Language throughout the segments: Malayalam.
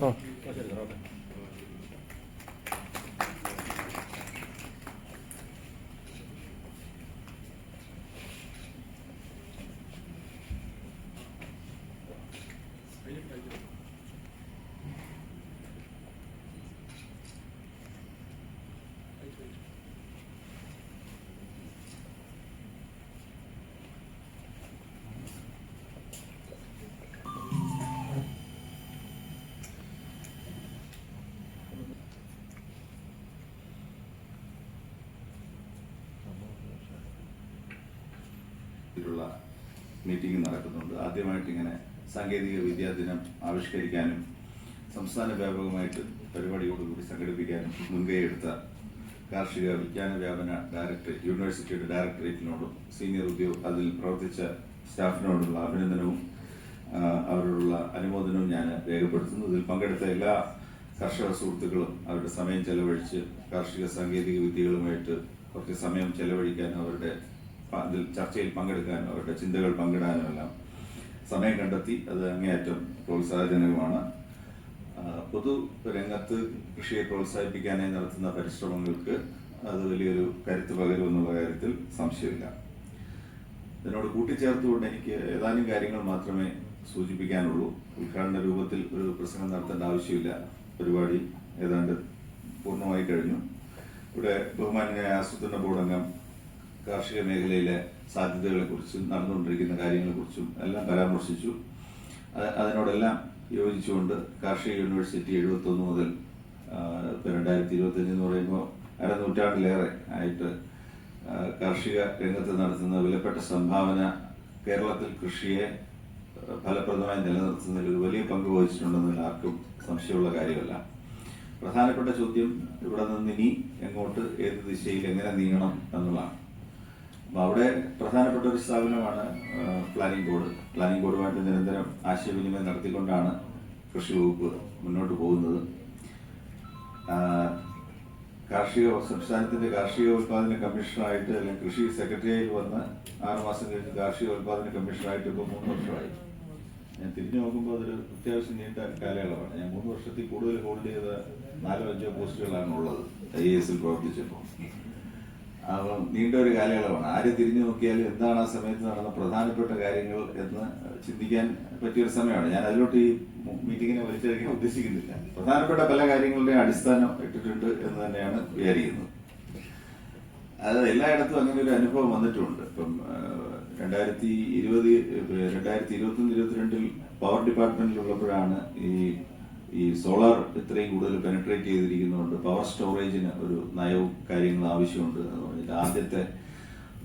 ആ മീറ്റിംഗ് നടക്കുന്നുണ്ട്. ആദ്യമായിട്ട് ഇങ്ങനെ സാങ്കേതിക വിദ്യാ ദിനം ആവിഷ്കരിക്കാനും സംസ്ഥാന വ്യാപകമായിട്ട് പരിപാടിയോടുകൂടി സംഘടിപ്പിക്കാനും മുൻകൈയെടുത്ത കാർഷിക വിജ്ഞാന വ്യാപന ഡയറക്ടറേറ്റ് യൂണിവേഴ്സിറ്റിയുടെ ഡയറക്ടറേറ്റിനോടും സീനിയർ ഉദ്യോഗ അതിൽ പ്രവർത്തിച്ച സ്റ്റാഫിനോടുള്ള അഭിനന്ദനവും അവരോടുള്ള അനുമോദനവും ഞാൻ രേഖപ്പെടുത്തുന്നു. ഇതിൽ പങ്കെടുത്ത എല്ലാ കർഷക സുഹൃത്തുക്കളും അവരുടെ സമയം ചെലവഴിച്ച് കാർഷിക സാങ്കേതിക വിദ്യകളുമായിട്ട് കുറച്ച് സമയം ചെലവഴിക്കാൻ അവരുടെ അതിൽ ചർച്ചയിൽ പങ്കെടുക്കാനും അവരുടെ ചിന്തകൾ പങ്കിടാനും എല്ലാം സമയം കണ്ടെത്തി. അത് അങ്ങേയറ്റം പ്രോത്സാഹജനകമാണ്. പൊതു രംഗത്ത് കൃഷിയെ പ്രോത്സാഹിപ്പിക്കാനായി നടത്തുന്ന പരിശ്രമങ്ങൾക്ക് അത് വലിയൊരു കരുത്ത് പകരുമെന്നുള്ള കാര്യത്തിൽ സംശയമില്ല. ഇതിനോട് കൂട്ടിച്ചേർത്തുകൊണ്ട് എനിക്ക് ഏതാനും കാര്യങ്ങൾ മാത്രമേ സൂചിപ്പിക്കാനുള്ളൂ. ഉദ്ഘാടന രൂപത്തിൽ ഒരു പ്രസംഗം നടത്തേണ്ട ആവശ്യമില്ല. പരിപാടി ഏതാണ്ട് പൂർണമായി കഴിഞ്ഞു. ഇവിടെ ബഹുമാനായ ആസൂത്രണ ബോർഡംഗം കാർഷിക മേഖലയിലെ സാധ്യതകളെ കുറിച്ചും നടന്നുകൊണ്ടിരിക്കുന്ന കാര്യങ്ങളെ കുറിച്ചും എല്ലാം പരാമർശിച്ചു. അത് അതിനോടെല്ലാം യോജിച്ചുകൊണ്ട് കാർഷിക യൂണിവേഴ്സിറ്റി എഴുപത്തൊന്ന് മുതൽ രണ്ടായിരത്തി ഇരുപത്തഞ്ച് എന്ന് പറയുമ്പോൾ അര നൂറ്റാണ്ടിലേറെ ആയിട്ട് കാർഷിക രംഗത്ത് നടത്തുന്ന വിലപ്പെട്ട സംഭാവന കേരളത്തിൽ കൃഷിയെ ഫലപ്രദമായി നിലനിർത്തുന്നതിൽ ഒരു വലിയ പങ്ക് വഹിച്ചിട്ടുണ്ടെന്നതിൽ ആർക്കും സംശയമുള്ള കാര്യമല്ല. പ്രധാനപ്പെട്ട ചോദ്യം ഇവിടെ നിന്ന് ഇനി എങ്ങോട്ട് ഏത് ദിശയിൽ എങ്ങനെ നീങ്ങണം എന്നുള്ളതാണ്. അപ്പൊ അവിടെ പ്രധാനപ്പെട്ട ഒരു സ്ഥാപനമാണ് പ്ലാനിംഗ് ബോർഡ് പ്ലാനിംഗ് ബോർഡുമായിട്ട് നിരന്തരം ആശയവിനിമയം നടത്തിക്കൊണ്ടാണ് കൃഷി വകുപ്പ് മുന്നോട്ട് പോകുന്നത്. കാർഷിക സംസ്ഥാനത്തിന്റെ കാർഷിക ഉൽപാദന കമ്മീഷണറായിട്ട് അല്ലെങ്കിൽ കൃഷി സെക്രട്ടറിയായി വന്ന് ആറുമാസം കഴിഞ്ഞ് കാർഷിക ഉൽപാദന കമ്മീഷണറായിട്ട് ഇപ്പോൾ മൂന്ന് വർഷമായി. ഞാൻ തിരിഞ്ഞു നോക്കുമ്പോൾ അതൊരു അത്യാവശ്യം നീണ്ട കാലയളവാണ്. ഞാൻ മൂന്ന് വർഷത്തിൽ കൂടുതൽ ഹോൾഡ് ചെയ്ത നാലോ അഞ്ചോ പോസ്റ്റുകളാണ് ഉള്ളത്. ഐ എസിൽ പ്രവർത്തിച്ചപ്പോൾ. നീണ്ട ഒരു കാലയളവാണ്. ആര് തിരിഞ്ഞു നോക്കിയാലും എന്താണ് ആ സമയത്ത് നടന്ന പ്രധാനപ്പെട്ട കാര്യങ്ങൾ എന്ന് ചിന്തിക്കാൻ പറ്റിയൊരു സമയമാണ്. ഞാൻ അതിലോട്ട് ഈ മീറ്റിങ്ങിനെ വലിച്ചഴിക്കാൻ ഉദ്ദേശിക്കുന്നില്ല. പ്രധാനപ്പെട്ട പല കാര്യങ്ങളുടെയും അടിസ്ഥാനം ഇട്ടിട്ടുണ്ട് എന്ന് തന്നെയാണ് വിചാരിക്കുന്നത്. അത് എല്ലായിടത്തും അങ്ങനെ ഒരു അനുഭവം വന്നിട്ടുണ്ട്. ഇപ്പം രണ്ടായിരത്തി ഇരുപത് രണ്ടായിരത്തി ഇരുപത്തി ഒന്ന് ഇരുപത്തിരണ്ടിൽ പവർ ഡിപ്പാർട്ട്മെന്റിലുള്ളപ്പോഴാണ് ഈ ഈ സോളാർ ഇത്രയും കൂടുതൽ പെനട്രേറ്റ് ചെയ്തിരിക്കുന്നതുകൊണ്ട് പവർ സ്റ്റോറേജിന് ഒരു നയവും കാര്യങ്ങളും ആവശ്യമുണ്ട് എന്ന് പറഞ്ഞിട്ട് ആദ്യത്തെ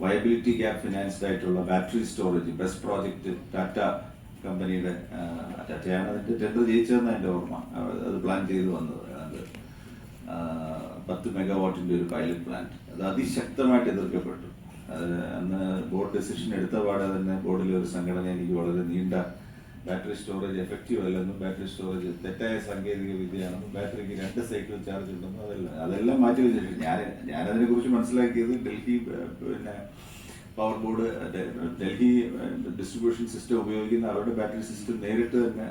വയബിലിറ്റി ഗ്യാപ് ഫിനാൻസ്ഡ് ആയിട്ടുള്ള battery storage best project Tata കമ്പനിയുടെ ടാറ്റയാണ് അതിന്റെ ടെൻഡർ ജയിച്ചതെന്ന് എന്റെ ഓർമ്മ. അത് പ്ലാൻ ചെയ്ത് വന്നത്. അത് പത്ത് മെഗാവാട്ടിന്റെ ഒരു പൈലറ്റ് പ്ലാന്റ് അത് അതിശക്തമായിട്ട് എതിർക്കപ്പെട്ടു. അന്ന് ബോർഡ് ഡെസിഷൻ എടുത്ത പാടെ തന്നെ ബോർഡിലെ ഒരു സംഘടന എനിക്ക് വളരെ നീണ്ട ബാറ്ററി സ്റ്റോറേജ് എഫക്റ്റീവ് അല്ലെന്നും ബാറ്ററി സ്റ്റോറേജ് തെറ്റായ സാങ്കേതിക വിദ്യയാണെന്നും ബാറ്ററിക്ക് രണ്ട് സൈക്കിൾ ചാർജ് ഉണ്ടെന്നും അതെല്ലാം അതെല്ലാം മാറ്റി വെച്ചിട്ടുണ്ട്. ഞാൻ ഞാനതിനെ കുറിച്ച് മനസ്സിലാക്കിയത് ഡൽഹി പിന്നെ power board Delhi distribution system ഉപയോഗിക്കുന്ന അവരുടെ ബാറ്ററി സിസ്റ്റം നേരിട്ട് തന്നെ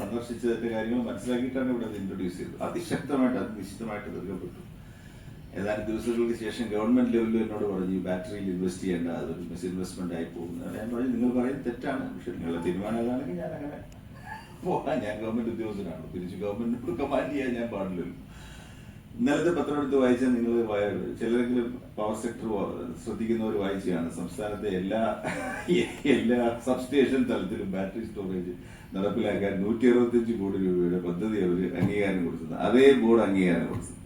സന്ദർശിച്ചതിന്റെ കാര്യങ്ങൾ മനസ്സിലാക്കിയിട്ടാണ് ഇവിടെ ഇൻട്രൊഡ്യൂസ് ചെയ്തത്. അതിശക്തമായിട്ട് അത് നിശ്ചിതമായിട്ട് എതിർക്കപ്പെട്ടു ഏതാനും ദിവസങ്ങൾക്ക് ശേഷം ഗവൺമെന്റ് ലെവലിൽ എന്നോട് പറഞ്ഞു ബാറ്ററിയിൽ ഇൻവെസ്റ്റ് ചെയ്യേണ്ട അതൊരു മിസ് ഇൻവെസ്റ്റ്മെന്റ് ആയി പോകുന്നത് ഞാൻ പറഞ്ഞു നിങ്ങൾ പറയും തെറ്റാണ്. പക്ഷെ നിങ്ങളുടെ തീരുമാനം അതാണെങ്കിൽ ഞാൻ അങ്ങനെ പോകാൻ ഞാൻ ഗവൺമെന്റ് ഉദ്യോഗസ്ഥനാണ്. തിരിച്ച് ഗവൺമെന്റിനോട് കമാൻഡ് ചെയ്യാൻ ഞാൻ പാടില്ലല്ലോ ഇന്നലത്തെ പത്രം എടുത്ത് വായിച്ചാൽ നിങ്ങൾ ചിലരെങ്കിലും പവർ സെക്ടർ ശ്രദ്ധിക്കുന്നവർ വായിച്ചാണ് സംസ്ഥാനത്തെ എല്ലാ എല്ലാ സബ് സ്റ്റേഷൻ തലത്തിലും ബാറ്ററി സ്റ്റോറേജ് നടപ്പിലാക്കാൻ നൂറ്റി അറുപത്തിയഞ്ച് കോടി രൂപയുടെ പദ്ധതി അവർ അംഗീകാരം കൊടുത്തത് അതേ ബോർഡ് അംഗീകാരം കൊടുത്തത്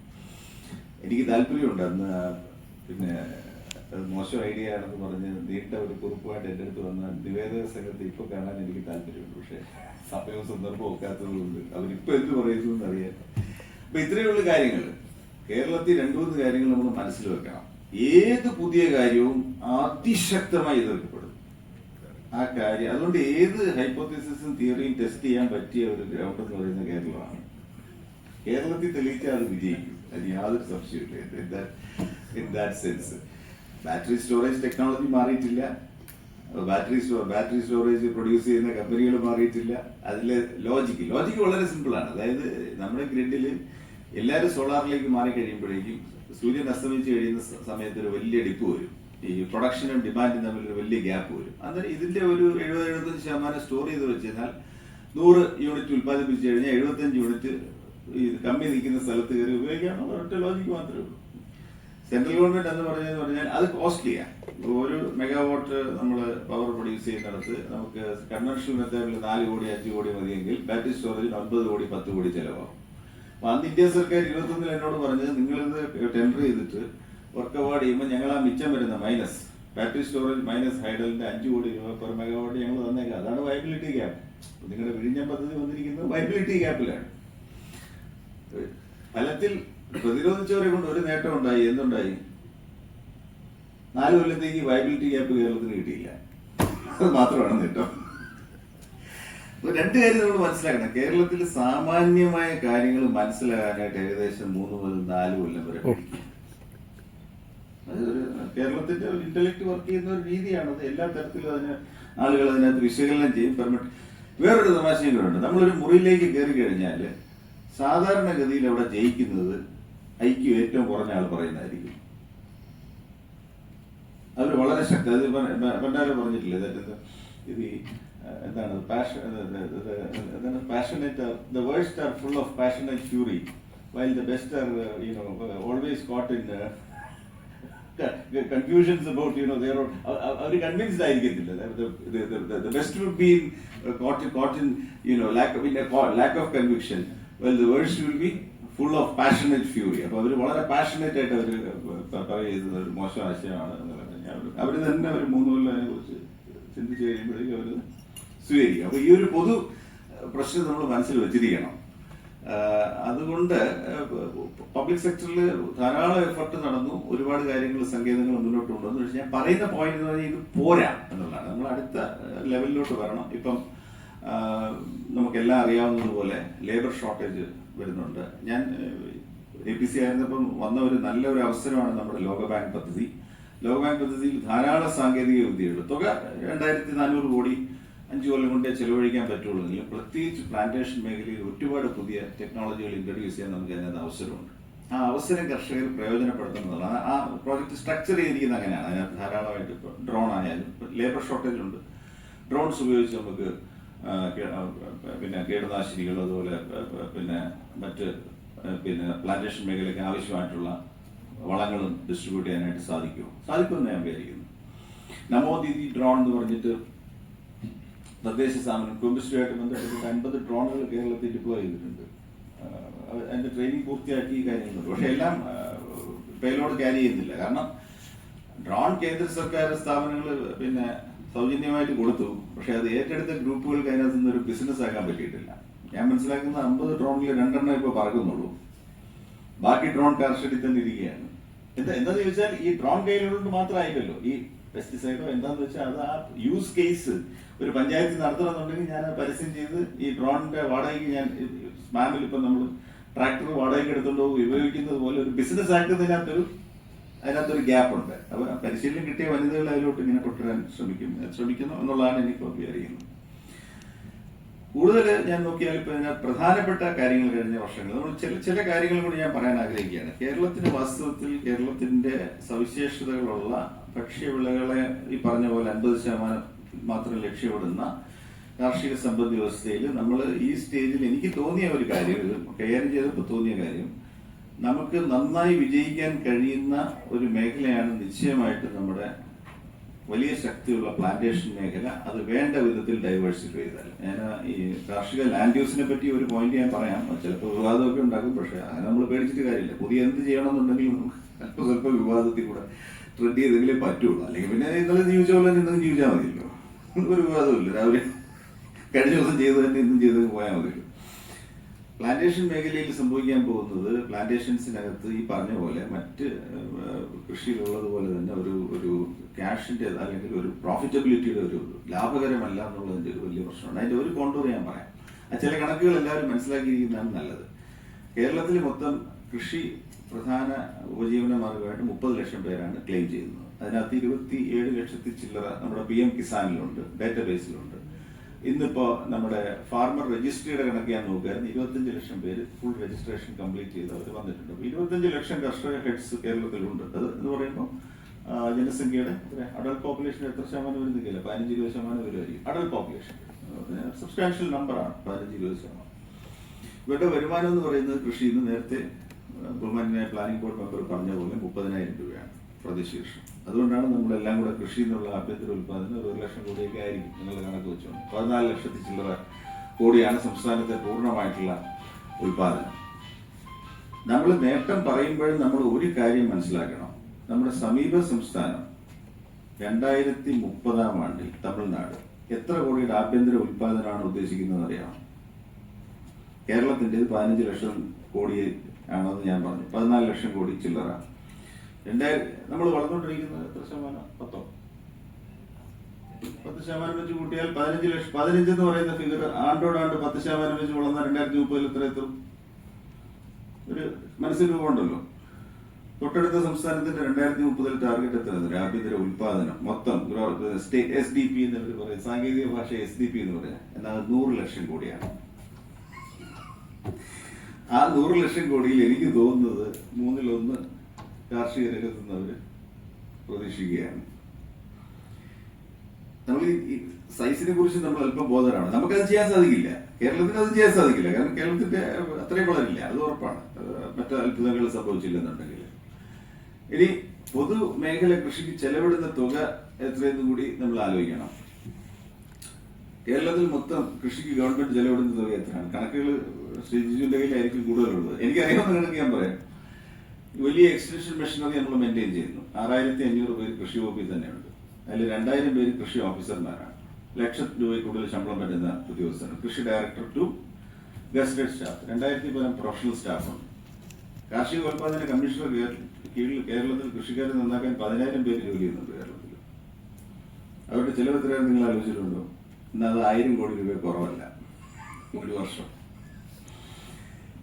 എനിക്ക് താല്പര്യമുണ്ട്. അന്ന് പിന്നെ മോശം ഐഡിയ ആണെന്ന് പറഞ്ഞ് നീണ്ട ഒരു കുറിപ്പുമായിട്ട് എന്റെ അടുത്ത് വന്ന നിവേദക സംഘത്തെ ഇപ്പൊ കാണാൻ എനിക്ക് താല്പര്യമുണ്ട്. പക്ഷെ സമയവും സന്ദർഭവും ഒക്കാത്തത് കൊണ്ട് അവരിപ്പോ എന്ത് പറയുന്നു എന്നറിയാൻ അപ്പൊ ഇത്രയുള്ള കാര്യങ്ങൾ കേരളത്തിൽ രണ്ടു മൂന്ന് കാര്യങ്ങൾ നമ്മൾ മനസ്സിൽ വെക്കണം. ഏത് പുതിയ കാര്യവും അതിശക്തമായി എതിർക്കപ്പെടും. ആ കാര്യം അതുകൊണ്ട് ഏത് ഹൈപ്പോത്തിസിസും തിയറിയും ടെസ്റ്റ് ചെയ്യാൻ പറ്റിയ ഒരു ഗ്രൗണ്ട് എന്ന് പറയുന്നത് കേരളമാണ്. കേരളത്തിൽ തെളിയിച്ചാൽ അത് വിജയിക്കും. അതിന് യാതൊരു സംശയമില്ല in that sense battery storage technology മാറിയിട്ടില്ല. ബാറ്ററി സ്റ്റോ ബാറ്ററി സ്റ്റോറേജ് പ്രൊഡ്യൂസ് ചെയ്യുന്ന കമ്പനികൾ മാറിയിട്ടില്ല. അതിലെ ലോജിക്ക് ലോജിക്ക് വളരെ സിമ്പിൾ ആണ്. അതായത് നമ്മുടെ ഗ്രിഡിൽ എല്ലാവരും സോളാറിലേക്ക് മാറി കഴിയുമ്പോഴേക്കും സൂര്യൻ അസ്തമിച്ച് കഴിയുന്ന സമയത്ത് ഒരു വലിയ ഡിപ്പ് വരും. ഈ പ്രൊഡക്ഷനും ഡിമാൻഡും തമ്മിൽ ഒരു വലിയ ഗ്യാപ്പ് വരും. അന്നേരം ഇതിന്റെ ഒരു എഴുപത് എഴുപത്തഞ്ച് ശതമാനം സ്റ്റോർ ചെയ്ത് വെച്ച് കഴിഞ്ഞാൽ നൂറ് യൂണിറ്റ് ഉൽപ്പാദിപ്പിച്ചു കഴിഞ്ഞാൽ എഴുപത്തഞ്ച് യൂണിറ്റ് ഈ കമ്മി നിൽക്കുന്ന സ്ഥലത്ത് കയറി ഉപയോഗിക്കാനുള്ള ഒരൊറ്റ ലോജിക്ക് മാത്രമേ ഉള്ളൂ. സെൻട്രൽ ഗവൺമെന്റ് എന്ന് പറഞ്ഞതെന്ന് പറഞ്ഞാൽ അത് കോസ്റ്റ്ലിയാണ് ഒരു മെഗാവാട്ട് നമ്മൾ പവർ പ്രൊഡ്യൂസ് ചെയ്യുന്നിടത്ത് നമുക്ക് കൺവെൻഷണൽ മെത്തേഡിൽ നാല് കോടി അഞ്ച് കോടി മതിയെങ്കിൽ ബാറ്ററി സ്റ്റോറേജിന് ഒൻപത് കോടി പത്ത് കോടി ചിലവാകും. അപ്പൊ അന്ന് ഇന്ത്യ സർക്കാർ ഇരുപത്തൊന്നിൽ എന്നോട് പറഞ്ഞത് നിങ്ങളിത് ടെൻഡർ ചെയ്തിട്ട് വർക്ക് അവാർഡ് ചെയ്യുമ്പോൾ ഞങ്ങൾ ആ മിച്ചം വരുന്ന മൈനസ് ബാറ്ററി സ്റ്റോറേജ് മൈനസ് ഹൈഡലിന്റെ അഞ്ച് കോടി രൂപ പെർ മെഗാവാട്ട് ഞങ്ങൾ തന്നേക്കാം. അതാണ് വൈബിലിറ്റി ഗ്യാപ്പ് നിങ്ങളുടെ വിഴിഞ്ഞ പദ്ധതി വന്നിരിക്കുന്നത് വൈബിലിറ്റി ഗ്യാപ്പിലാണ് ഫലത്തിൽ പ്രതിരോധിച്ചവരെ കൊണ്ട് ഒരു നേട്ടം ഉണ്ടായി. എന്തുണ്ടായി? നാല് കൊല്ലത്തേക്ക് വൈബിലിറ്റി ഗ്യാപ്പ് കേരളത്തിന് കിട്ടിയില്ല. അത് മാത്രമാണ് നേട്ടം. രണ്ട് കാര്യം നമ്മൾ മനസ്സിലാക്കണം. കേരളത്തിൽ സാമാന്യമായ കാര്യങ്ങൾ മനസ്സിലാകാനായിട്ട് ഏകദേശം മൂന്ന് മുതൽ നാല് കൊല്ലം വരെ കേരളത്തിന്റെ ഒരു ഇന്റലക്ട് വർക്ക് ചെയ്യുന്ന ഒരു രീതിയാണ്. അത് എല്ലാ തരത്തിലും അതിന് ആളുകൾ അതിനകത്ത് വിശകലനം ചെയ്യും പെർമിറ്റ് വേറൊരു തമാശയും കൂടെ ഉണ്ട്. നമ്മളൊരു മുറിയിലേക്ക് കയറി കഴിഞ്ഞാൽ സാധാരണഗതിയിൽ അവിടെ ജയിക്കുന്നത് ഐക്യം ഏറ്റവും കുറഞ്ഞ ആൾ പറയുന്നതായിരിക്കും. അവർ വളരെ ശക്തി അത് പണ്ടാരെ പറഞ്ഞിട്ടില്ലേ ഇത് എന്താണ് പാഷൻ എന്താണ് passionate the world's are full of passion and fury while the best are you know always caught in confusions about you know their our convinced ആയിരിക്കത്തില്ല. Best would be caught caught in you know lack of conviction well the worst will be full of passionate fury അപ്പൊ അവർ വളരെ പാഷനേറ്റ് ആയിട്ട് അവർ പറയുന്നത് ഒരു മോശം ആശയമാണ് എന്ന് പറഞ്ഞു അവർ തന്നെ അവർ മൂന്ന് കൊല്ലം അതിനെ കുറിച്ച് ചിന്തിച്ച് കഴിയുമ്പോഴേക്കും അവർ സ്വീകരിക്കും. അപ്പൊ ഈ ഒരു പൊതു പ്രശ്നം നമ്മൾ മനസ്സിൽ വെച്ചിരിക്കണം. അതുകൊണ്ട് പബ്ലിക് സെക്ടറിൽ ധാരാളം എഫർട്ട് നടന്നു. ഒരുപാട് കാര്യങ്ങൾ സങ്കേതങ്ങൾ മുന്നോട്ട് കൊണ്ടുവന്നു. പക്ഷേ ഞാൻ പറയുന്ന പോയിന്റ് എന്ന് പറഞ്ഞാൽ ഇത് പോരാ എന്നുള്ളതാണ്. നമ്മൾ അടുത്ത ലെവലിലോട്ട് വരണം. ഇപ്പം നമുക്കെല്ലാം അറിയാവുന്നതുപോലെ ലേബർ ഷോർട്ടേജ് വരുന്നുണ്ട്. ഞാൻ എ പി സി ആയിരുന്നപ്പം വന്ന ഒരു നല്ല ഒരു അവസരമാണ് നമ്മുടെ ലോകബാങ്ക് പദ്ധതി. ലോകബാങ്ക് പദ്ധതിയിൽ ധാരാളം സാങ്കേതിക വിദ്യകൾ തുക രണ്ടായിരത്തി നാനൂറ് കോടി അഞ്ചു കൊല്ലം കൊണ്ടേ ചെലവഴിക്കാൻ പറ്റുള്ളൂ പ്രത്യേകിച്ച് പ്ലാന്റേഷൻ മേഖലയിൽ ഒരുപാട് പുതിയ ടെക്നോളജികൾ ഇൻട്രൊഡ്യൂസ് ചെയ്യാൻ നമുക്ക് അതിനകത്ത് അവസരമുണ്ട്. ആ അവസരം കർഷകർ പ്രയോജനപ്പെടുത്തുന്നതാണ്. ആ പ്രോജക്റ്റ് സ്ട്രക്ചർ ചെയ്തിരിക്കുന്നത് അങ്ങനെയാണ്. അതിനകത്ത് ധാരാളമായിട്ട് ഇപ്പോൾ ഡ്രോൺ ആയാലും ലേബർ ഷോർട്ടേജ് ഉണ്ട്. ഡ്രോൺസ് ഉപയോഗിച്ച് നമുക്ക് പിന്നെ കീടനാശിനികൾ അതുപോലെ പിന്നെ മറ്റ് പിന്നെ പ്ലാന്റേഷൻ മേഖലയ്ക്ക് ആവശ്യമായിട്ടുള്ള വളങ്ങളും ഡിസ്ട്രിബ്യൂട്ട് ചെയ്യാനായിട്ട് സാധിക്കുമോ? സാധിക്കുമെന്ന് ഞാൻ വിചാരിക്കുന്നു. നമോദിതി ഡ്രോൺ എന്ന് പറഞ്ഞിട്ട് തദ്ദേശ സ്ഥാപനം കുടുംബശ്രീയായിട്ട് ബന്ധപ്പെട്ടിട്ട് അൻപത് ഡ്രോണുകൾ കേരളത്തിൽ ഡിപ്ലോയ് ചെയ്തിട്ടുണ്ട്. അതിന്റെ ട്രെയിനിങ് പൂർത്തിയാക്കി കാര്യങ്ങളുണ്ട്. പക്ഷെ എല്ലാം പേലോട് ക്യാരി ചെയ്യുന്നില്ല. കാരണം ഡ്രോൺ കേന്ദ്ര സർക്കാർ സ്ഥാപനങ്ങൾ പിന്നെ സൗജന്യമായിട്ട് കൊടുത്തു. പക്ഷെ അത് ഏറ്റെടുത്ത ഗ്രൂപ്പുകൾക്ക് അതിനകത്ത് നിന്ന് ഒരു ബിസിനസ് ആക്കാൻ പറ്റിയിട്ടില്ല. ഞാൻ മനസ്സിലാക്കുന്ന അമ്പത് ഡ്രോണിൽ രണ്ടെണ്ണം ഇപ്പൊ പറക്കുന്നുള്ളൂ. ബാക്കി ഡ്രോൺ കാർഷെഡിൽ തന്നെ ഇരിക്കുകയാണ്. എന്താ എന്താന്ന് ചോദിച്ചാൽ ഈ ഡ്രോൺ കയ്യിലുള്ളത് മാത്രമായില്ലല്ലോ. ഈ പെസ്റ്റിസൈഡോ എന്താന്ന് വെച്ചാൽ അത് ആ യൂസ് കേസ് ഒരു പഞ്ചായത്ത് നടത്തണമെന്നുണ്ടെങ്കിൽ ഞാൻ പരസ്യം ചെയ്ത് ഈ ഡ്രോണിന്റെ വാടകയ്ക്ക് ഞാൻ സ്മാമിൽ ഇപ്പൊ നമ്മൾ ട്രാക്ടർ വാടകയ്ക്ക് എടുത്തുകൊണ്ട് ഉപയോഗിക്കുന്നത് പോലെ ഒരു ബിസിനസ് ആക്കുന്നതിനകത്തൊരു അതിനകത്തൊരു ഗ്യാപ്പ് ഉണ്ട്. അപ്പൊ പരിശീലനം കിട്ടിയ വനിതകൾ അതിലോട്ട് ഇങ്ങനെ കൊണ്ടുവരാൻ ശ്രമിക്കും. ശ്രമിക്കുന്നു എന്നുള്ളതാണ് എനിക്ക് വിചാരിക്കുന്നത് കൂടുതൽ ഞാൻ നോക്കിയാൽ ഇപ്പൊ ഇതിനകത്ത് പ്രധാനപ്പെട്ട കാര്യങ്ങൾ കഴിഞ്ഞ വർഷങ്ങൾ നമ്മൾ ചില ചില കാര്യങ്ങൾ കൂടി ഞാൻ പറയാൻ ആഗ്രഹിക്കുകയാണ്. കേരളത്തിന്റെ വാസ്തവത്തിൽ കേരളത്തിന്റെ സവിശേഷതകളുള്ള ഭക്ഷ്യവിളകളെ ഈ പറഞ്ഞ പോലെ അൻപത് ശതമാനം മാത്രം ലക്ഷ്യമിടുന്ന കാർഷിക സമ്പദ് വ്യവസ്ഥയിൽ നമ്മൾ ഈ സ്റ്റേജിൽ എനിക്ക് തോന്നിയ ഒരു കാര്യം കൈകാര്യം ചെയ്തപ്പോൾ തോന്നിയ കാര്യം നമുക്ക് നന്നായി വിജയിക്കാൻ കഴിയുന്ന ഒരു മേഖലയാണ് നിശ്ചയമായിട്ട് നമ്മുടെ വലിയ ശക്തിയുള്ള പ്ലാന്റേഷൻ മേഖല. അത് വേണ്ട വിധത്തിൽ ഡൈവേഴ്സിഫൈ ചെയ്താൽ. ഞാൻ ഈ കാർഷിക ലാൻഡ് യൂസിനെ പറ്റി ഒരു പോയിന്റ് ഞാൻ പറയാം. ചിലപ്പോൾ വിവാദമൊക്കെ ഉണ്ടാക്കും പക്ഷെ അങ്ങനെ നമ്മൾ പേടിച്ചിട്ട് കാര്യമില്ല. പുതിയ എന്ത് ചെയ്യണമെന്നുണ്ടെങ്കിലും നമുക്ക് അല്പം സ്വല്പം വിവാദത്തിൽ കൂടെ ട്രെൻഡ് ചെയ്തെങ്കിലേ പറ്റുള്ളൂ. അല്ലെങ്കിൽ പിന്നെ നിങ്ങൾ ജീവിച്ച പോലെ ഇന്നും ജീവിച്ചാൽ മതിയല്ലോ. ഒരു വിവാദമില്ല രാവിലെ കഴിഞ്ഞ ദിവസം ചെയ്ത് തന്നെ ഇന്നും ചെയ്ത് പോയാൽ മതിയല്ലോ. പ്ലാന്റേഷൻ മേഖലയിൽ സംഭവിക്കാൻ പോകുന്നത് പ്ലാന്റേഷൻസിനകത്ത് ഈ പറഞ്ഞ പോലെ മറ്റ് കൃഷിയിലുള്ളതുപോലെ തന്നെ ഒരു ഒരു ക്യാഷിന്റെ അല്ലെങ്കിൽ ഒരു പ്രോഫിറ്റബിലിറ്റിയുടെ ഒരു ലാഭകരമല്ല എന്നുള്ളതിന്റെ ഒരു വലിയ പ്രശ്നമാണ്. അതിന്റെ ഒരു കോണ്ടൂർ ഞാൻ പറയാം. ചില കണക്കുകൾ എല്ലാവരും മനസ്സിലാക്കിയിരിക്കുന്നതാണ് നല്ലത്. കേരളത്തിൽ മൊത്തം കൃഷി പ്രധാന ഉപജീവന മാർഗമായിട്ട് മുപ്പത് ലക്ഷം പേരാണ് ക്ലെയിം ചെയ്യുന്നത്. അതിനകത്ത് ഇരുപത്തി ഏഴ് ലക്ഷത്തി ചില്ലറ നമ്മുടെ പി എം കിസാനിലുണ്ട് ഡാറ്റാബേസിലുണ്ട്. ഇന്നിപ്പോ നമ്മുടെ ഫാർമർ രജിസ്ട്രിയുടെ കണക്ക് ഞാൻ നോക്കുകയായിരുന്നു. ഇരുപത്തഞ്ച് ലക്ഷം പേര് ഫുൾ രജിസ്ട്രേഷൻ കംപ്ലീറ്റ് ചെയ്തവർ വന്നിട്ടുണ്ട്. ഇരുപത്തഞ്ച് ലക്ഷം കർഷക ഹെഡ്സ് കേരളത്തിലുണ്ട്. അത് എന്ന് പറയുമ്പോൾ ജനസംഖ്യയുടെ അഡൽട്ട് പോപ്പുലേഷൻ എത്ര ശതമാനം വരുന്നില്ല പതിനഞ്ച് ഇരുപത് ശതമാനം വരുമായിരിക്കും അഡൽട്ട് പോപ്പുലേഷൻ സബ്സ്റ്റാൻഷ്യൽ നമ്പറാണ് പതിനഞ്ച് ഇരുപത് ശതമാനം. ഇവരുടെ വരുമാനം എന്ന് പറയുന്നത് കൃഷിയിൽ നിന്ന് നേരത്തെ ഗവൺമെന്റിനെ പ്ലാനിംഗ് ബോർഡ് മെമ്പർ പറഞ്ഞ പോലെ മുപ്പതിനായിരം രൂപയാണ്. പ്രതിശീർഷം അതുകൊണ്ടാണ് നമ്മളെല്ലാം കൂടെ കൃഷി എന്നുള്ള ആഭ്യന്തര ഉൽപ്പാദനം ഒരു ലക്ഷം കോടിയൊക്കെ ആയിരിക്കും എന്നുള്ള കണക്ക് വെച്ചുകൊണ്ട് പതിനാല് ലക്ഷത്തി ചില്ലറ കോടിയാണ് സംസ്ഥാനത്തെ പൂർണമായിട്ടുള്ള ഉൽപാദനം നമ്മൾ നേട്ടം പറയുമ്പോഴും നമ്മൾ ഒരു കാര്യം മനസ്സിലാക്കണം. നമ്മുടെ സമീപ സംസ്ഥാനം രണ്ടായിരത്തി മുപ്പതാം ആണ്ടിൽ തമിഴ്നാട് എത്ര കോടിയുടെ ആഭ്യന്തര ഉൽപ്പാദനമാണ് ഉദ്ദേശിക്കുന്നത് അറിയാം കേരളത്തിന്റെ പതിനഞ്ച് ലക്ഷം കോടി ആണെന്ന് ഞാൻ പറഞ്ഞു. പതിനാല് ലക്ഷം കോടി ചില്ലറ. രണ്ടായിരം നമ്മൾ വളർന്നുകൊണ്ടിരിക്കുന്നത് എത്ര ശതമാനം? പത്തോ? പത്ത് ശതമാനം വെച്ച് കൂട്ടിയാൽ പതിനഞ്ച് ലക്ഷം പതിനഞ്ച് എന്ന് പറയുന്ന ഫിഗർ ആണ്ടോടാണ്ട് പത്ത് ശതമാനം വെച്ച് വളർന്ന രണ്ടായിരത്തി മുപ്പതിൽ എത്ര എത്തും? ഒരു മനസ്സിൽ രൂപമുണ്ടല്ലോ. തൊട്ടടുത്ത സംസ്ഥാനത്തിന്റെ രണ്ടായിരത്തി മുപ്പതിൽ ടാർഗറ്റ് എത്തുന്നത് ആഭ്യന്തര ഉൽപാദനം മൊത്തം എസ് ഡി പി എന്ന് ഇവർ പറയും. സാങ്കേതിക ഭാഷ എസ് ഡി പി എന്ന് പറയാം. എന്നാൽ നൂറ് ലക്ഷം കോടിയാണ്. ആ നൂറ് ലക്ഷം കോടിയിൽ എനിക്ക് തോന്നുന്നത് മൂന്നിലൊന്ന് കാർഷിക രംഗത്ത് നിന്ന് അവർ പ്രതീക്ഷിക്കുകയാണ്. നമ്മൾ ഈ- സൈസിനെ കുറിച്ച് നമ്മൾ അല്പം ബോധരാണ് നമുക്കത് ചെയ്യാൻ സാധിക്കില്ല. കേരളത്തിന് അത് ചെയ്യാൻ സാധിക്കില്ല. കാരണം കേരളത്തിന്റെ അത്രയും വളരില്ല. അത് ഉറപ്പാണ്. മറ്റു അത്ഭുതങ്ങൾ സംഭവിച്ചില്ലെന്നുണ്ടെങ്കിൽ. ഇനി പൊതുമേഖല കൃഷിക്ക് ചെലവിടുന്ന തുക എത്രയെന്ന് കൂടി നമ്മൾ ആലോചിക്കണം. കേരളത്തിൽ മൊത്തം കൃഷിക്ക് ഗവൺമെന്റ് ചെലവിടുന്ന തുക എത്രയാണ്? കണക്കുകൾ ശ്രീജിന്റെ കയ്യിലായിരിക്കും കൂടുതലുള്ളത്. എനിക്കറിയാവുന്ന കണക്ക് ഞാൻ പറയാം. വലിയ എക്സ്റ്റൻഷൻ മെഷീനറി നമ്മൾ മെയിന്റെയിൻ ചെയ്യുന്നു. ആറായിരത്തി അഞ്ഞൂറ് പേര് കൃഷി വകുപ്പിൽ തന്നെയുണ്ട്. അതിൽ രണ്ടായിരം പേര് കൃഷി ഓഫീസർമാരാണ് ലക്ഷം രൂപയിൽ കൂടുതൽ ശമ്പളം പറ്റുന്ന ഉദ്യോഗസ്ഥരാണ്. കൃഷി ഡയറക്ടർ ടു ഗസ്റ്റഡ് സ്റ്റാഫ് രണ്ടായിരത്തി പരം പ്രൊഫഷണൽ സ്റ്റാഫുണ്ട് കാർഷിക ഉൽപാദന കമ്മീഷണർ കീഴിൽ കേരളത്തിൽ കൃഷിക്കാരെ നന്നാക്കാൻ പതിനായിരം പേര് ജോലി ചെയ്യുന്നുണ്ട് കേരളത്തിൽ. അവരുടെ ചിലവ് എത്രയാണ് നിങ്ങൾ ആലോചിച്ചിട്ടുണ്ടോ? എന്നാൽ അത് ആയിരം കോടി രൂപ കുറവല്ല. ഒരു വർഷം.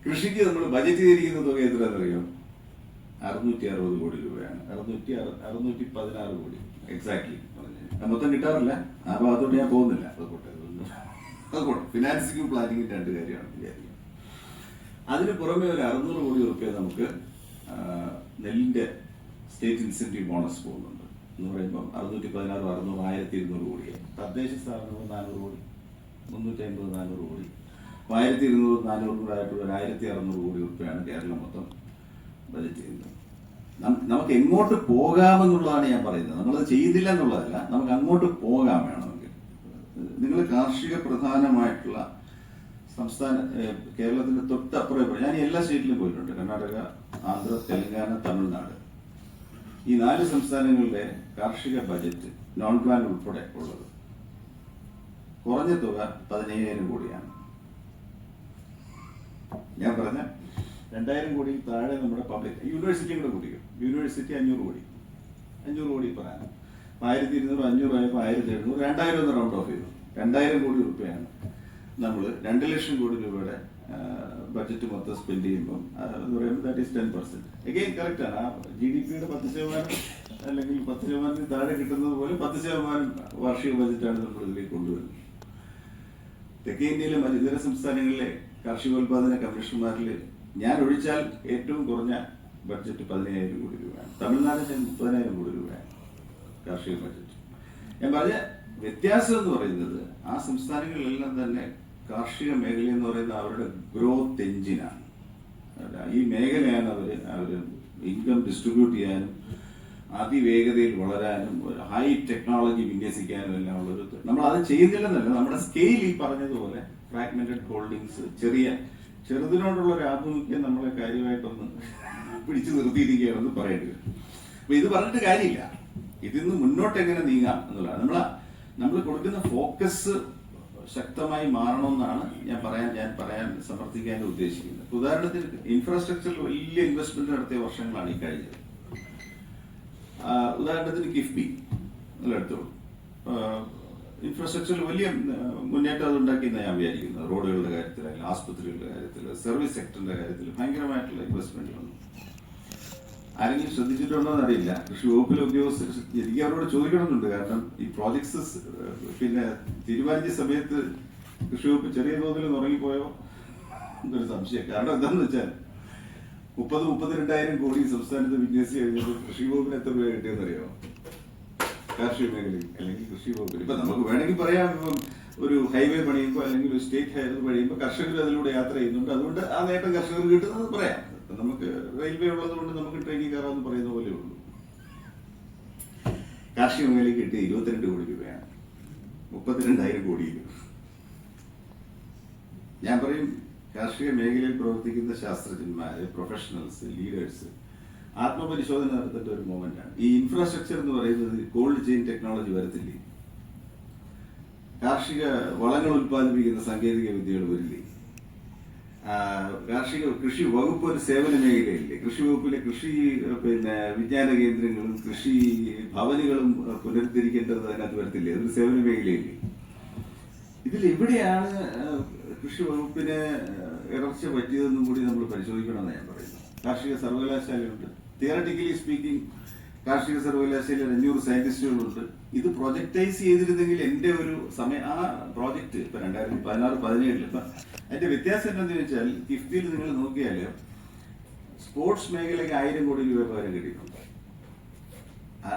കൃഷിക്ക് നമ്മൾ ബജറ്റ് ചെയ്തിരിക്കുന്ന തുക എത്രയാണെന്നറിയോ? അറുന്നൂറ്റി അറുപത് കോടി രൂപയാണ്. അറുന്നൂറ്റി അറു- അറുന്നൂറ്റി പതിനാറ് കോടി. എക്സാക്ട്ലി മൊത്തം കിട്ടാറില്ല. ആ ഭാഗത്തോട്ട് ഞാൻ പോകുന്നില്ല. അത് അതൊന്നും അത് ഫിനാൻസിങ്ങും പ്ലാനിങ്ങും രണ്ട് കാര്യമാണ് വിചാരിക്കുന്നത് അതിന് പുറമെ ഒരു അറുന്നൂറ് കോടി റുപ്യ നമുക്ക് നെല്ലിന്റെ സ്റ്റേറ്റ് ഇൻസെന്റീവ് ബോണസ് പോകുന്നുണ്ട്. എന്ന് പറയുമ്പോൾ അറുന്നൂറ്റി പതിനാറ് അറുന്നൂറ് ആയിരത്തി ഇരുന്നൂറ് കോടിയായി തദ്ദേശ സ്ഥാപനങ്ങൾ നാനൂറ് കോടി. മുന്നൂറ്റി അമ്പത് നാനൂറ് കോടി. ആയിരത്തി ഇരുന്നൂറ് നാനൂറ് കോടി ആയിട്ടുള്ള ഒരു ആയിരത്തി അറുന്നൂറ് കോടി റുപ്യയാണ് കേരളം മൊത്തം ബജറ്റ് നമുക്ക് എങ്ങോട്ട് പോകാമെന്നുള്ളതാണ് ഞാൻ പറയുന്നത്. നമ്മളത് ചെയ്തില്ല എന്നുള്ളതല്ല നമുക്ക് അങ്ങോട്ട് പോകാം വേണമെങ്കിൽ. നിങ്ങൾ കാർഷിക പ്രധാനമായിട്ടുള്ള സംസ്ഥാന കേരളത്തിന്റെ തൊട്ടപ്പുറം. ഞാൻ എല്ലാ സ്റ്റേറ്റിലും പോയിട്ടുണ്ട്. കർണാടക ആന്ധ്ര തെലങ്കാന തമിഴ്നാട്. ഈ നാല് സംസ്ഥാനങ്ങളുടെ കാർഷിക ബജറ്റ് നോൺ പ്ലാൻ ഉൾപ്പെടെ ഉള്ളത്. കുറഞ്ഞ തുക പതിനയ്യായിരം കോടിയാണ്. ഞാൻ പറഞ്ഞ രണ്ടായിരം കോടി താഴെ നമ്മുടെ പബ്ലിക് യൂണിവേഴ്സിറ്റിയും കൂടെ കൂട്ടിക്കും യൂണിവേഴ്സിറ്റി അഞ്ഞൂറ് കോടി. അഞ്ഞൂറ് കോടി പറയാം ആയിരത്തി ഇരുന്നൂറ് അഞ്ഞൂറ് ആയപ്പോൾ ആയിരത്തി എഴുന്നൂറ് രണ്ടായിരം ഒന്ന് റൗണ്ട് ഓഫ് ചെയ്തു. രണ്ടായിരം കോടി രൂപയാണ് നമ്മൾ രണ്ട് ലക്ഷം കോടി രൂപയുടെ ബഡ്ജറ്റ് മൊത്തം സ്പെൻഡ് ചെയ്യുമ്പോൾ ആ, എന്ന് പറയുമ്പോൾ that is ten percent again correct ആണ്. ആ ജി ഡി പിയുടെ പത്ത് ശതമാനം അല്ലെങ്കിൽ പത്ത് ശതമാനത്തിന് താഴെ കിട്ടുന്നത് പോലെ പത്ത് ശതമാനം വാർഷിക ബജറ്റാണ് നമ്മൾ ഇതിലേക്ക് കൊണ്ടുവരുന്നത്. തെക്കേ ഇന്ത്യയിലെ മറ്റു ഇതര സംസ്ഥാനങ്ങളിലെ കാർഷികോൽപാദന കമ്മീഷണർമാരിൽ ഞാൻ ഒഴിച്ചാൽ ഏറ്റവും കുറഞ്ഞ ബഡ്ജറ്റ് പതിനയ്യായിരം കോടി രൂപയാണ്. തമിഴ്നാടിന്റെ മുപ്പതിനായിരം കോടി രൂപയാണ് കാർഷിക ബഡ്ജറ്റ് ഞാൻ പറഞ്ഞ വ്യത്യാസം എന്ന് പറയുന്നത് ആ സംസ്ഥാനങ്ങളിലെല്ലാം തന്നെ കാർഷിക മേഖല എന്ന് പറയുന്നത് അവരുടെ ഗ്രോത്ത് എഞ്ചിനാണ് ഈ മേഖലയാണ് അവർ അവർ ഇൻകം ഡിസ്ട്രിബ്യൂട്ട് ചെയ്യാനും അതിവേഗതയിൽ വളരാനും ഒരു ഹൈ ടെക്നോളജി വിന്യസിക്കാനും എല്ലാം ഉള്ളൊരു നമ്മൾ അത് ചെയ്യുന്നില്ലെന്നല്ല നമ്മുടെ സ്കെയിൽ ഈ പറഞ്ഞതുപോലെ ഫ്രാഗ്മെന്റഡ് ഹോൾഡിങ്സ് ചെറിയ ചെറുതിനോടുള്ള ഒരു ആഭിമുഖ്യം നമ്മളെ കാര്യമായിട്ടൊന്ന് പിടിച്ചു നിർത്തിയിരിക്കുകയാണെന്ന് പറയേണ്ടി വരും. അപ്പൊ ഇത് പറഞ്ഞിട്ട് കാര്യമില്ല. ഇതിന്ന് മുന്നോട്ട് എങ്ങനെ നീങ്ങാം എന്നുള്ളതാണ്. നമ്മൾ നമ്മൾ കൊടുക്കുന്ന ഫോക്കസ് ശക്തമായി മാറണമെന്നാണ് ഞാൻ പറയാൻ ഞാൻ പറയാൻ സമർത്ഥിക്കാൻ ഉദ്ദേശിക്കുന്നത്. ഉദാഹരണത്തിന് ഇൻഫ്രാസ്ട്രക്ചറിൽ വലിയ ഇൻവെസ്റ്റ്മെന്റ് നടത്തിയ വർഷങ്ങളാണ് ഈ കഴിഞ്ഞത്. ഉദാഹരണത്തിന് കിഫ്ബി എടുത്തോളൂ. ഇൻഫ്രാസ്ട്രക്ചറിൽ വലിയ മുന്നേറ്റം അത് ഉണ്ടാക്കിയെന്ന് ഞാൻ വിചാരിക്കുന്നത്. റോഡുകളുടെ കാര്യത്തിൽ അല്ലെങ്കിൽ ആസ്പത്രികളുടെ കാര്യത്തിൽ സർവീസ് സെക്ടറിന്റെ കാര്യത്തിൽ ഭയങ്കരമായിട്ടുള്ള ഇൻവെസ്റ്റ്മെന്റ് വന്നു. ആരെങ്കിലും ശ്രദ്ധിച്ചിട്ടുണ്ടോ എന്നറിയില്ല. കൃഷി വകുപ്പിലെ ഉദ്യോഗസ്ഥർ എനിക്ക് അവരോട് ചോദിക്കണമെന്നുണ്ട്. കാരണം ഈ പ്രോജക്ട്സ് പിന്നെ തീരുമാനിച്ച സമയത്ത് കൃഷി വകുപ്പ് ചെറിയ തോതിൽ ഉറങ്ങിപ്പോയോ? എന്നൊരു സംശയം. കാരണം എന്താണെന്ന് വെച്ചാൽ മുപ്പത് മുപ്പത്തിരണ്ടായിരം കോടി സംസ്ഥാനത്ത് വിന്യസിച്ച് കഴിഞ്ഞപ്പോൾ കൃഷി വകുപ്പിന് എത്ര രൂപ കിട്ടിയെന്നറിയാമോ കാർഷിക മേഖലയിൽ അല്ലെങ്കിൽ കൃഷി വകുപ്പിൽ ഇപ്പൊ നമുക്ക് വേണമെങ്കിൽ പറയാം ഇപ്പം ഒരു ഹൈവേ പണിയുമ്പോൾ അല്ലെങ്കിൽ ഒരു സ്റ്റേറ്റ് ഹൈവേ പണിയുമ്പോൾ കർഷകർ അതിലൂടെ യാത്ര ചെയ്യുന്നുണ്ട്. അതുകൊണ്ട് ആ നേട്ടം കർഷകർ കിട്ടുന്നത് പറയാം. നമുക്ക് റെയിൽവേ ഉള്ളത് കൊണ്ട് നമുക്ക് ട്രെയിനിൽ കയറാമെന്ന് പറയുന്ന പോലെ ഉള്ളൂ. കാർഷിക മേഖലയ്ക്ക് കിട്ടിയ ഇരുപത്തിരണ്ട് കോടി രൂപയാണ്. മുപ്പത്തിരണ്ടായിരം കോടി ഞാൻ പറയും കാർഷിക മേഖലയിൽ പ്രവർത്തിക്കുന്ന ശാസ്ത്രജ്ഞന്മാര് പ്രൊഫഷണൽസ് ലീഡേഴ്സ് ആത്മപരിശോധന നടത്തേണ്ട ഒരു മൊമെന്റ് ആണ്. ഈ ഇൻഫ്രാസ്ട്രക്ചർ എന്ന് പറയുന്നത് കോൾഡ് ചെയിൻ ടെക്നോളജി വരത്തില്ലേ? കാർഷിക വളങ്ങൾ ഉൽപ്പാദിപ്പിക്കുന്ന സാങ്കേതിക വിദ്യകൾ വരില്ലേ? കാർഷിക കൃഷി വകുപ്പ് ഒരു സേവന മേഖലയില്ലേ? കൃഷി വകുപ്പിലെ കൃഷി പിന്നെ വിജ്ഞാന കേന്ദ്രങ്ങളും കൃഷി ഭവനുകളും പുനരുദ്ധരിക്കേണ്ടത് അതിനകത്ത് വരത്തില്ലേ? അതൊരു സേവന മേഖലയില്ലേ? ഇതിൽ എവിടെയാണ് കൃഷി വകുപ്പിന് ഏഹ്, ഇടർച്ച പറ്റിയതെന്നും കൂടി നമ്മൾ പരിശോധിക്കണമെന്ന് ഞാൻ പറയുന്നു കാർഷിക സർവകലാശാലയുണ്ട്. തിയറട്ടിക്കലി സ്പീക്കിംഗ് കാർഷിക സർവകലാശാലയിൽ അഞ്ഞൂറ് സയന്റിസ്റ്റുകളുണ്ട് ഇത് പ്രൊജക്ടൈസ് ചെയ്തിരുന്നെങ്കിൽ എന്റെ ഒരു സമയം ആ പ്രോജക്റ്റ് ഇപ്പൊ രണ്ടായിരത്തി പതിനാറ് പതിനേഴിൽ ഇപ്പൊ അതിന്റെ വ്യത്യാസം എന്താണെന്ന് വെച്ചാൽ കിഫ്ബിയിൽ നിങ്ങൾ നോക്കിയാൽ സ്പോർട്സ് മേഖലയ്ക്ക് ആയിരം കോടി രൂപ പകരം കിട്ടിയിട്ടുണ്ട്.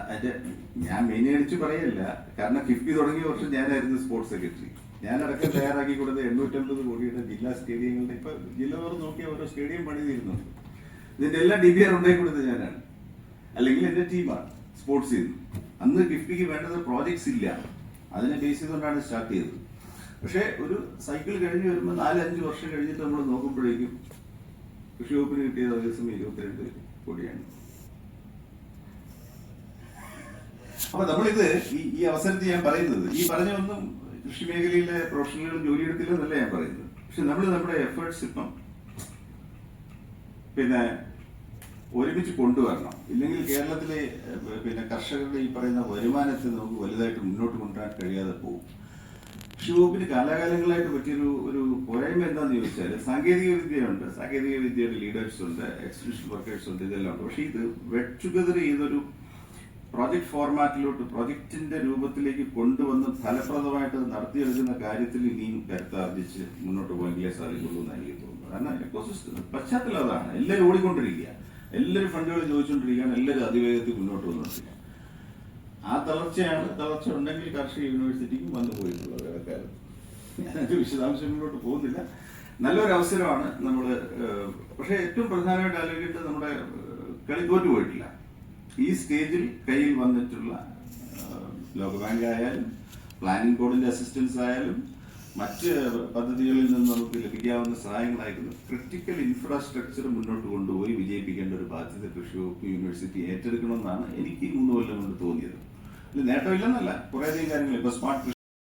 അതിന്റെ ഞാൻ മെയിൻ അടിച്ച് പറയല്ല. കാരണം കിഫ്ബി തുടങ്ങിയ വർഷം ഞാനായിരുന്നു സ്പോർട്സ് സെക്രട്ടറി ഞാനടക്കം തയ്യാറാക്കി കൊടുത്ത എണ്ണൂറ്റമ്പത് കോടിയുടെ ജില്ലാ സ്റ്റേഡിയങ്ങളുടെ ഇപ്പൊ ജില്ല തോറും നോക്കിയ ഓരോ സ്റ്റേഡിയം പണി തീരുന്നുണ്ട് ഇതിന്റെ എല്ലാം ഡി ബി ആർ ഉണ്ടാക്കി കൊടുത്തത് ഞാനാണ്. അല്ലെങ്കിൽ എന്റെ ടീമാണ് സ്പോർട്സ് ചെയ്തു അന്ന് കിഫ്ബിക്ക് വേണ്ടത് പ്രോജക്ട്സ് ഇല്ല. അതിനെ ബേസ് ചെയ്തുകൊണ്ടാണ് സ്റ്റാർട്ട് ചെയ്തത്. പക്ഷേ ഒരു സൈക്കിൾ കഴിഞ്ഞ് വരുമ്പോൾ നാല് അഞ്ച് വർഷം കഴിഞ്ഞിട്ട് നമ്മൾ നോക്കുമ്പോഴേക്കും കൃഷി വകുപ്പിന് കിട്ടിയത് ദിവസം ഇരുപത്തിരണ്ട് കോടിയാണ്. അപ്പൊ നമ്മളിത് ഈ ഈ അവസരത്തിൽ ഞാൻ പറയുന്നത് ഈ പറഞ്ഞൊന്നും കൃഷി മേഖലയിലെ പ്രൊഫഷണലുകൾ ജോലിയെടുത്തില്ലെന്നല്ല ഞാൻ പറയുന്നത്. പക്ഷെ നമ്മൾ നമ്മുടെ എഫേർട്സ് ഇപ്പം പിന്നെ ഒരുമിച്ച് കൊണ്ടുവരണം. ഇല്ലെങ്കിൽ കേരളത്തിലെ പിന്നെ കർഷകരുടെ ഈ പറയുന്ന വരുമാനത്തെ നമുക്ക് വലുതായിട്ട് മുന്നോട്ട് കൊണ്ടുവരാൻ കഴിയാതെ പോകും. കൃഷിവകുപ്പിന് കാലാകാലങ്ങളായിട്ട് പറ്റിയൊരു ഒരു പോരായ്മ എന്താണെന്ന് ചോദിച്ചാൽ സാങ്കേതിക വിദ്യയുണ്ട് സാങ്കേതിക വിദ്യയുടെ ലീഡേഴ്സ് ഉണ്ട് എക്സ്റ്റൻഷൻ വർക്കേഴ്സ് ഉണ്ട് ഇതെല്ലാം ഉണ്ട്. പക്ഷേ ഇത് വെറ്റ് ചെയ്തൊരു പ്രോജക്ട് ഫോർമാറ്റിലോട്ട് പ്രോജക്റ്റിന്റെ രൂപത്തിലേക്ക് കൊണ്ടുവന്ന് ഫലപ്രദമായിട്ട് നടത്തിയെടുക്കുന്ന കാര്യത്തിൽ ഇനിയും കരുത്താർജിച്ച് മുന്നോട്ട് പോകാൻ സാധിക്കുള്ളൂ എന്ന് എനിക്ക് തോന്നുന്നു. കാരണം എക്കോസിസ്റ്റം പശ്ചാത്തലം അതാണ് എല്ലാവരും ഓടിക്കൊണ്ടിരിക്കുക. എല്ലാവരും ഫണ്ടുകൾ ചോദിച്ചുകൊണ്ടിരിക്കുകയാണ്. എല്ലാവരും അതിവേഗത്തിൽ മുന്നോട്ട് വന്നുകൊണ്ടിരിക്കുക. ആ തളർച്ചയാണ് തളർച്ച ഉണ്ടെങ്കിൽ കാർഷിക യൂണിവേഴ്സിറ്റിക്കും വന്നു പോയിട്ടുള്ളത് ഇടക്കാലത്ത് ഞാനതിന്റെ വിശദാംശങ്ങളിലോട്ട് പോകുന്നില്ല. നല്ലൊരു അവസരമാണ് നമ്മൾ പക്ഷേ ഏറ്റവും പ്രധാനമായിട്ട് ആലോചിക്കേണ്ടത് നമ്മുടെ കളി തോറ്റു പോയിട്ടില്ല. ഈ സ്റ്റേജിൽ കയ്യിൽ വന്നിട്ടുള്ള ലോകബാങ്ക് ആയാലും പ്ലാനിംഗ് ബോർഡിന്റെ അസിസ്റ്റൻസ് ആയാലും മറ്റ് പദ്ധതികളിൽ നിന്ന് നമുക്ക് ലഭിക്കാവുന്ന സഹായങ്ങളായിരുന്നു ക്രിട്ടിക്കൽ ഇൻഫ്രാസ്ട്രക്ചർ മുന്നോട്ട് കൊണ്ടുപോയി വിജയിപ്പിക്കേണ്ട ഒരു ബാധ്യത കൃഷി വകുപ്പ് യൂണിവേഴ്സിറ്റി ഏറ്റെടുക്കണമെന്നാണ് എനിക്ക് മൂന്ന് കൊല്ലം കൊണ്ട് തോന്നിയത്. നേട്ടമില്ലെന്നല്ല കുറേയധികം കാര്യങ്ങൾ. ഇപ്പൊ സ്മാർട്ട്